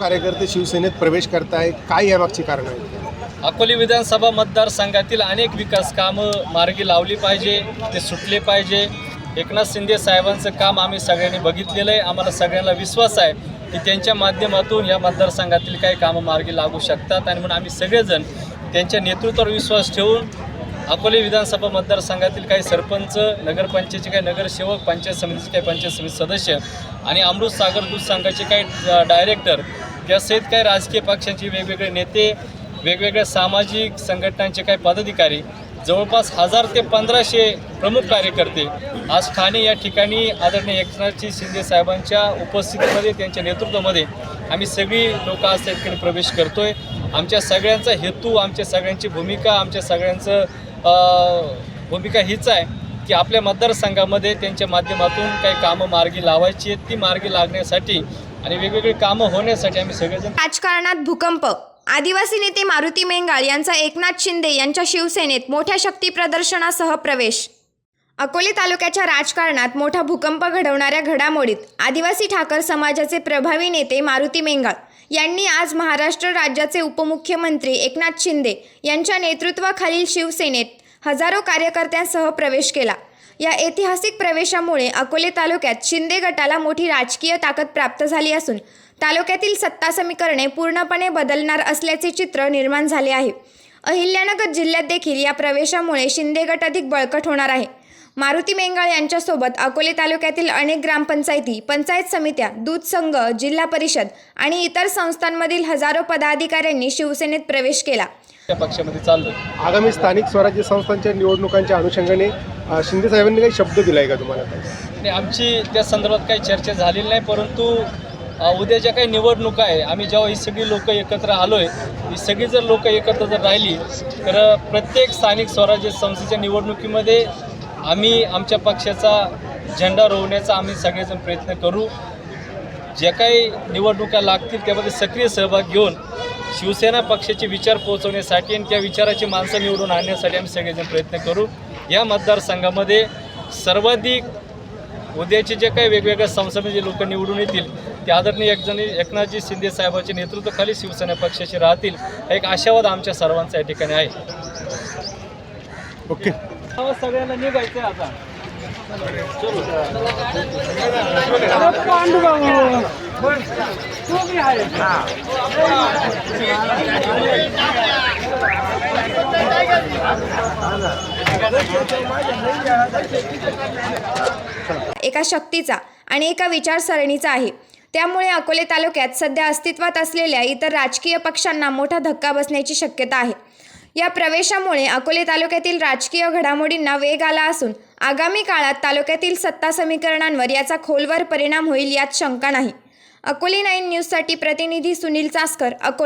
कार्यकर्ते शिवसेनेत प्रवेश करताय काय यामागची कारण आहेत? अकोली विधानसभा मतदारसंघातील अनेक विकास कामं मार्गी लावली पाहिजे ते सुटले पाहिजे. एकनाथ शिंदे साहेबांचं काम आम्ही सगळ्यांनी बघितलेलं आहे. आम्हाला सगळ्यांना विश्वास आहे की त्यांच्या माध्यमातून या मतदारसंघातील काही कामं मार्गी लागू शकतात आणि म्हणून आम्ही सगळेजण त्यांच्या नेतृत्वावर विश्वास ठेवून अकोले विधानसभा मतदारसंघातील काही सरपंच नगरपंचायतचे काही नगरसेवक पंचायत समितीचे काही पंचायत समिती सदस्य आणि अमृतसागर दूध संघाचे काही डायरेक्टर त्यासहित काही राजकीय पक्षांचे वेगवेगळे नेते वेगवेगळ्या सामाजिक संघटनांचे काही पदाधिकारी जवळपास हजार ते पंधराशे प्रमुख कार्यकर्ते आज ठाणे या ठिकाणी आदरणीय एकनाथजी शिंदे साहेबांच्या उपस्थितीमध्ये त्यांच्या नेतृत्वामध्ये आम्ही सगळी लोक आज त्या ठिकाणी प्रवेश करतोय. आमच्या सगळ्यांचा हेतू आमच्या सगळ्यांची भूमिका आमच्या सगळ्यांचं भूमिका हीच आहे की आपल्या मतदारसंघामध्ये त्यांच्या माध्यमातून काही कामं मार्गी लावायची आहेत. ती मार्गी लागण्यासाठी आणि वेगवेगळी कामं होण्यासाठी आम्ही सगळेजण राजकारणात भूकंप. आदिवासी नेते मारुती मेंगाळ यांचा एकनाथ शिंदे यांच्या शिवसेनेत मोठ्या शक्ती प्रदर्शनासह प्रवेश. अकोले तालुक्याच्या राजकारणात मोठा भूकंप घडवणाऱ्या घडामोडीत आदिवासी ठाकर समाजाचे प्रभावी नेते मारुती मेंगाळ यांनी आज महाराष्ट्र राज्याचे उपमुख्यमंत्री एकनाथ शिंदे यांच्या नेतृत्वाखालील शिवसेनेत हजारो कार्यकर्त्यांसह प्रवेश केला. या ऐतिहासिक प्रवेशामुळे अकोले तालुक्यात शिंदे गटाला मोठी राजकीय ताकद प्राप्त झाली असून तालुक्यातील सत्ता समीकरणे पूर्णपणे बदलणार असल्याचे चित्र निर्माण झाले आहे. अहिल्यानगर जिल्ह्यात देखील या प्रवेशामुळे शिंदे गट अधिक बळकट होणार आहे. मारुती मेंगाळ यांच्यासोबत अकोले तालुक्यातील अनेक ग्रामपंचायती पंचायत समित्या दूध संघ जिल्हा परिषद आणि इतर संस्थांमधील हजारो पदाधिकाऱ्यांनी शिवसेनेत प्रवेश केला. त्या पक्षामध्ये चाललो आगामी स्थानिक स्वराज्य संस्थांच्या निवडणुकांच्या अनुषंगाने शिंदे साहेबांनी काही शब्द दिलाय का तुम्हाला? आणि आमची त्या संदर्भात काही चर्चा झालेली नाही परंतु उद्या ज्या काही निवडणुका आहे आम्ही जेव्हा ही सगळी लोक एकत्र आलो आहे ही सगळी जर लोक एकत्र जर राहिली तर प्रत्येक स्थानिक स्वराज्य संस्थेच्या निवडणुकीमध्ये आम्ही आमच्या पक्षाचा झेंडा रोवण्याचा आम्ही सगळेजण प्रयत्न करू. ज्या काही निवडणुका लागतील त्यामध्ये सक्रिय सहभाग घेऊन शिवसेना पक्षाचे विचार पोहोचवण्यासाठी आणि त्या विचाराची माणसं निवडून आणण्यासाठी आम्ही सगळेजण प्रयत्न करू. या मतदारसंघामध्ये सर्वाधिक उद्याचे जे काही वेगवेगळ्या संस्थांचे लोक निवडून येतील ते आदरणीय एक जण एकनाथजी शिंदे साहेबांच्या नेतृत्वाखाली शिवसेना पक्षाचे राहतील एक आशावाद आमच्या सर्वांचा या ठिकाणी आहे. ओके. सगळ्यांना निघायचं आता. एका शक्तीचा आणि एका विचारसरणीचा आहे. त्यामुळे अकोले तालुक्यात सध्या अस्तित्वात असलेल्या इतर राजकीय पक्षांना मोठा धक्का बसण्याची शक्यता आहे. या प्रवेशामुळे अकोले तालुक्यातील राजकीय घडामोडींना वेग आला असून आगामी काळात तालुक्यातील सत्ता समीकरणांवर याचा खोलवर परिणाम होईल यात शंका नाही. अकोले नाईन न्यूजसाठी प्रतिनिधी सुनील चास्कर अकोला